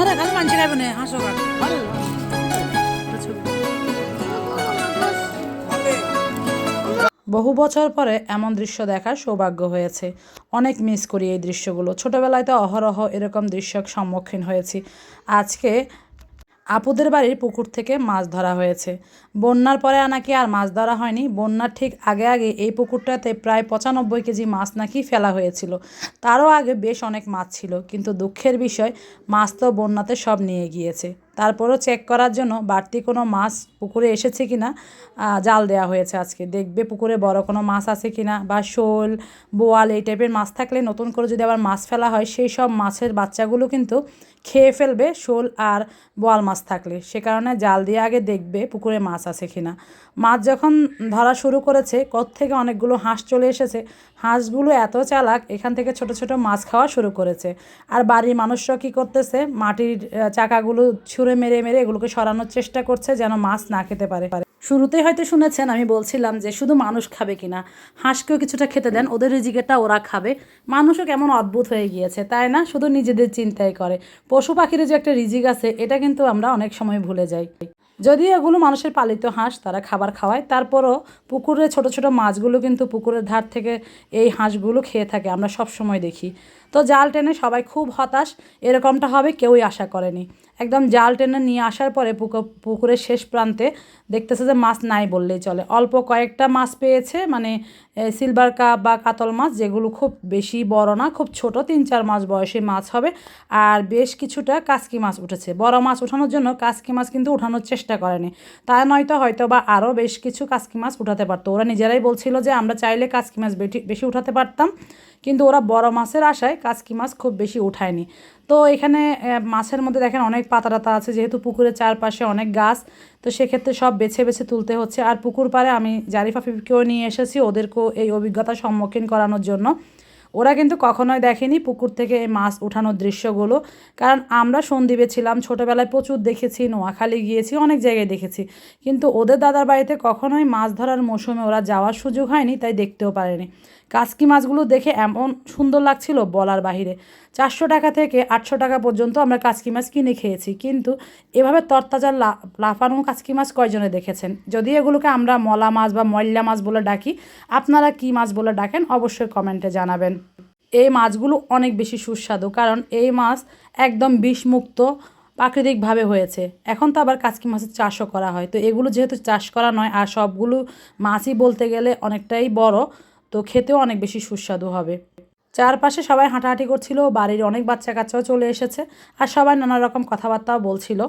আরে খালি মানছি খাইবে না হাসো বহু বছর পরে এমন দৃশ্য দেখার সৌভাগ্য হয়েছে। অনেক মিস করি এই দৃশ্যগুলো। ছোটবেলায় তো অহরহ এরকম দৃশ্যের সম্মুখীন হয়েছি। আজকে আপুদের বাড়ির পুকুর থেকে মাছ ধরা হয়েছে। বন্যার পরে নাকি আর মাছ ধরা হয়নি। বন্যার ঠিক আগে আগে এই পুকুরটাতে প্রায় পঁচানব্বই কেজি মাছ নাকি ফেলা হয়েছিল। তারও আগে বেশ অনেক মাছ ছিল, কিন্তু দুঃখের বিষয়, মাছ তো বন্যাতে সব নিয়ে গিয়েছে। তারপরও চেক করার জন্য বাড়তি কোনো মাছ পুকুরে এসেছে কি না জাল দেওয়া হয়েছে আজকে। দেখবে পুকুরে বড় কোনো মাছ আছে কি না বা শোল, বোয়াল এই টাইপের মাছ থাকলে নতুন করে যদি আবার মাছ ফেলা হয়, সেই সব মাছের বাচ্চাগুলো কিন্তু খেয়ে ফেলবে শোল আর বোয়াল মাছ থাকলে। সে কারণে জাল দিয়ে আগে দেখবে পুকুরে মাছ আছে কি না মাছ যখন ধরা শুরু করেছে কত থেকে অনেকগুলো হাঁস চলে এসেছে, হাঁসগুলো এত চালাক, এখান থেকে ছোট ছোট মাছ খাওয়া শুরু করেছে। আর বাড়ির মানুষরা কী করতেছে, মাটির চাকাগুলো ছুঁড়ে মেরে মেরে এগুলোকে সরানোর চেষ্টা করছে যেন মাছ না খেতে পারে। শুরুতেই হয়তো শুনেছেন, আমি বলছিলাম যে শুধু মানুষ খাবে কিনা? হাঁসকেও কিছুটা খেতে দেন, ওদের রিজিকেরটা ওরা খাবে। মানুষও কেমন অদ্ভুত হয়ে গিয়েছে, তাই না? শুধু নিজেদের চিন্তাই করে। পশু পাখির যে একটা রিজিক আছে, এটা কিন্তু আমরা অনেক সময় ভুলে যাই। যদিও এগুলো মানুষের পালিত হাঁস, তারা খাবার খাওয়ায়, তারপরও পুকুরে ছোট ছোট মাছগুলো কিন্তু পুকুরের ধার থেকে এই হাঁসগুলো খেয়ে থাকে, আমরা সব সময় দেখি। তো জাল টেনে সবাই খুব হতাশ, এরকমটা হবে, কেউই আশা করেনি। একদম জাল টেনে নিয়ে আসার পরে পুকুর পুকুরের শেষ প্রান্তে দেখতেছে যে মাছ নাই বললেই চলে। অল্প কয়েকটা মাছ পেয়েছে মানে সিলভার কাপ বা কাতল মাছ, যেগুলো খুব বেশি বড় না, খুব ছোট তিন চার মাস বয়সে মাছ হবে। আর বেশ কিছুটা কাসকি মাছ উঠেছে। বড় মাছ উঠানোর জন্য কাসকি মাছ কিন্তু উঠানোর চেষ্টা করেনি। তা নয়তো হয়তো বা আরও বেশ কিছু কাসকি মাছ উঠাতে পারতো। ওরা নিজেরাই বলছিল যে, আমরা চাইলে কাসকি মাছ বেশি উঠাতে পারতাম। কিন্তু ওরা বড় মাছের আশায় কাসকি মাছ খুব বেশি উঠায়নি। তো এখানে মাছের মধ্যে দেখেন অনেক পাতা টাতা আছে, যেহেতু পুকুরের চারপাশে অনেক গাছ, তো সেক্ষেত্রে সব বেছে বেছে তুলতে হচ্ছে। আর পুকুর পাড়ে আমি জারিফা ফিফকেও নিয়ে এসেছি ওদেরকেও এই অভিজ্ঞতার সম্মুখীন করানোর জন্য। ওরা কিন্তু কখনোই দেখেনি পুকুর থেকে এই মাছ উঠানোর দৃশ্যগুলো, কারণ আমরা সন্দ্বীপে ছিলাম, ছোটোবেলায় প্রচুর দেখেছি, নোয়াখালী গিয়েছি, অনেক জায়গায় দেখেছি। কিন্তু ওদের দাদার বাড়িতে কখনোই মাছ ধরার মৌসুমে ওরা যাওয়ার সুযোগ হয়নি, তাই দেখতেও পারেনি। কাসকি মাছগুলো দেখে এমন সুন্দর লাগছিল বলার বাহিরে। চারশো টাকা থেকে আটশো টাকা পর্যন্ত আমরা কাসকি মাছ কিনে খেয়েছি, কিন্তু এভাবে তরতাজা লা- লাফানো কাসকি মাছ কয়জনে দেখেছেন? যদি এগুলোকে আমরা মলা মাছ বা ময়লা মাছ বলে ডাকি, আপনারা কি মাছ বলে ডাকেন অবশ্যই কমেন্টে জানাবেন। এই মাছগুলো অনেক বেশি সুস্বাদু, কারণ এই মাছ একদম বিষমুক্ত প্রাকৃতিকভাবে হয়েছে। এখন তো আবার কাচকি মাছের চাষও করা হয়। তো এগুলো যেহেতু চাষ করা নয়, আর সবগুলো মাছই বলতে গেলে অনেকটাই বড় তো খেতেও অনেক বেশি সুস্বাদু হবে। চারপাশে সবাই হাঁটাহাঁটি করছিল, বাড়ির অনেক বাচ্চা কাচ্চাও চলে এসেছে আর সবাই নানা রকম কথাবার্তাও বলছিল।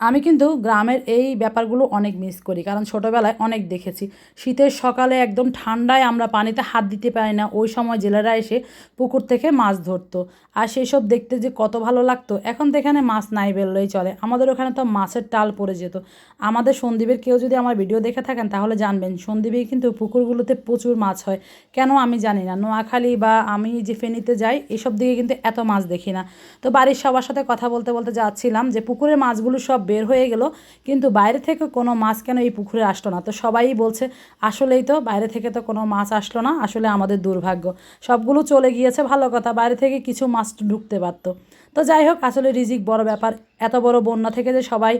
আমি কিন্তু গ্রামের এই ব্যাপারগুলো অনেক মিস করি, কারণ ছোটোবেলায় অনেক দেখেছি। শীতের সকালে একদম ঠান্ডায় আমরা পানিতে হাত দিতে পারি না, ওই সময় জেলেরা এসে পুকুর থেকে মাছ ধরতো। আর সেই সব দেখতে যে কত ভালো লাগতো, এখন তো এখানে মাছ নাই বেরোলেই চলে। আমাদের ওখানে তো মাছের টাল পড়ে যেত। আমাদের সন্দীপের কেউ যদি আমার ভিডিও দেখে থাকেন, তাহলে জানবেন সন্দীপে কিন্তু পুকুরগুলোতে প্রচুর মাছ হয়। কেন আমি জানি না, নোয়াখালী বা আমি যে ফেনীতে যাই, এসব দিকে কিন্তু এত মাছ দেখি না। তো বাড়ির সবার সাথে কথা বলতে বলতে যাচ্ছিলাম যে পুকুরের মাছগুলো সব বের হয়ে গেল। কিন্তু বাইরে থেকে কোনো মাছ কেন এই পুকুরে আসলো না? তো সবাই বলছে, আসলেই তো বাইরে থেকে তো কোনো মাছ আসলো না, আসলে আমাদের দুর্ভাগ্য। সবগুলো চলে গিয়েছে, ভালো কথা। বাইরে থেকে কিছু মাছ ঢুকতে পারতো। তো যাই হোক, আসলে রিজিক বড় ব্যাপার। এত বড় বন্যা থেকে যে সবাই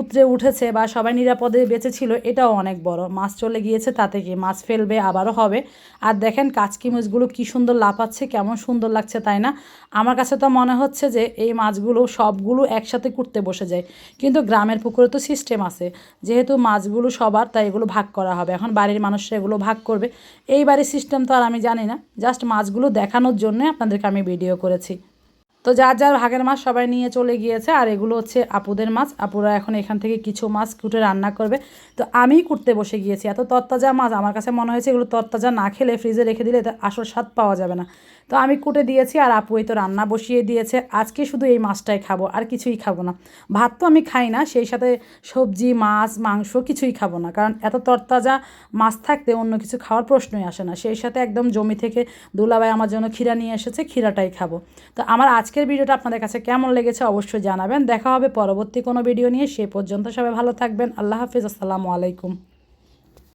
উতরে উঠেছে বা সবাই নিরাপদে বেঁচে ছিল, এটাও অনেক বড়। মাছ চলে গিয়েছে তাতে কি মাছ ফেলবে আবারও হবে। আর দেখেন কাচকি মাছগুলো কী সুন্দর লাফাচ্ছে, কেমন সুন্দর লাগছে তাই না? আমার কাছে তো মনে হচ্ছে যে এই মাছগুলো সবগুলো একসাথে কুটতে বসে যায়। কিন্তু গ্রামের পুকুরে তো সিস্টেম আছে। যেহেতু মাছগুলো সবার, তাই এগুলো ভাগ করা হবে। এখন বাড়ির মানুষরা এগুলো ভাগ করবে। এই বাড়ির সিস্টেম তো আর আমি জানি না। জাস্ট মাছগুলো দেখানোর জন্যে আপনাদেরকে আমি ভিডিও করেছি। তো যার যার ভাগের মাছ সবাই নিয়ে চলে গিয়েছে, আর এগুলো হচ্ছে আপুদের মাছ। আপুরা এখন এখান থেকে কিছু মাছ কুটে রান্না করবে। তো আমিই কুটতে বসে গিয়েছি, এত তরতাজা মাছ। আমার কাছে মনে হয়েছে এগুলো তরতাজা না খেলে ফ্রিজে রেখে দিলে আসল স্বাদ পাওয়া যাবে না। তো আমি কুটে দিয়েছি, আর আপু এই তো রান্না বসিয়ে দিয়েছে। আজকে শুধু এই মাছটাই খাব, আর কিছুই খাব না। ভাত তো আমি খাই না, সেই সাথে সবজি, মাছ, মাংস কিছুই খাব না। কারণ এত তরতাজা মাছ থাকতে অন্য কিছু খাওয়ার প্রশ্নই আসে না। সেই সাথে একদম জমি থেকে দুলাভাই আমার জন্য ক্ষীরা নিয়ে এসেছে, ক্ষীরাটাই খাব। তো আমার আজকের ভিডিওটা আপনাদের কাছে কেমন লেগেছে অবশ্যই জানাবেন। দেখা হবে পরবর্তী কোনো ভিডিও নিয়ে, সে পর্যন্ত সবাই ভালো থাকবেন। আল্লাহ হাফিজ, আসসালামু আলাইকুম।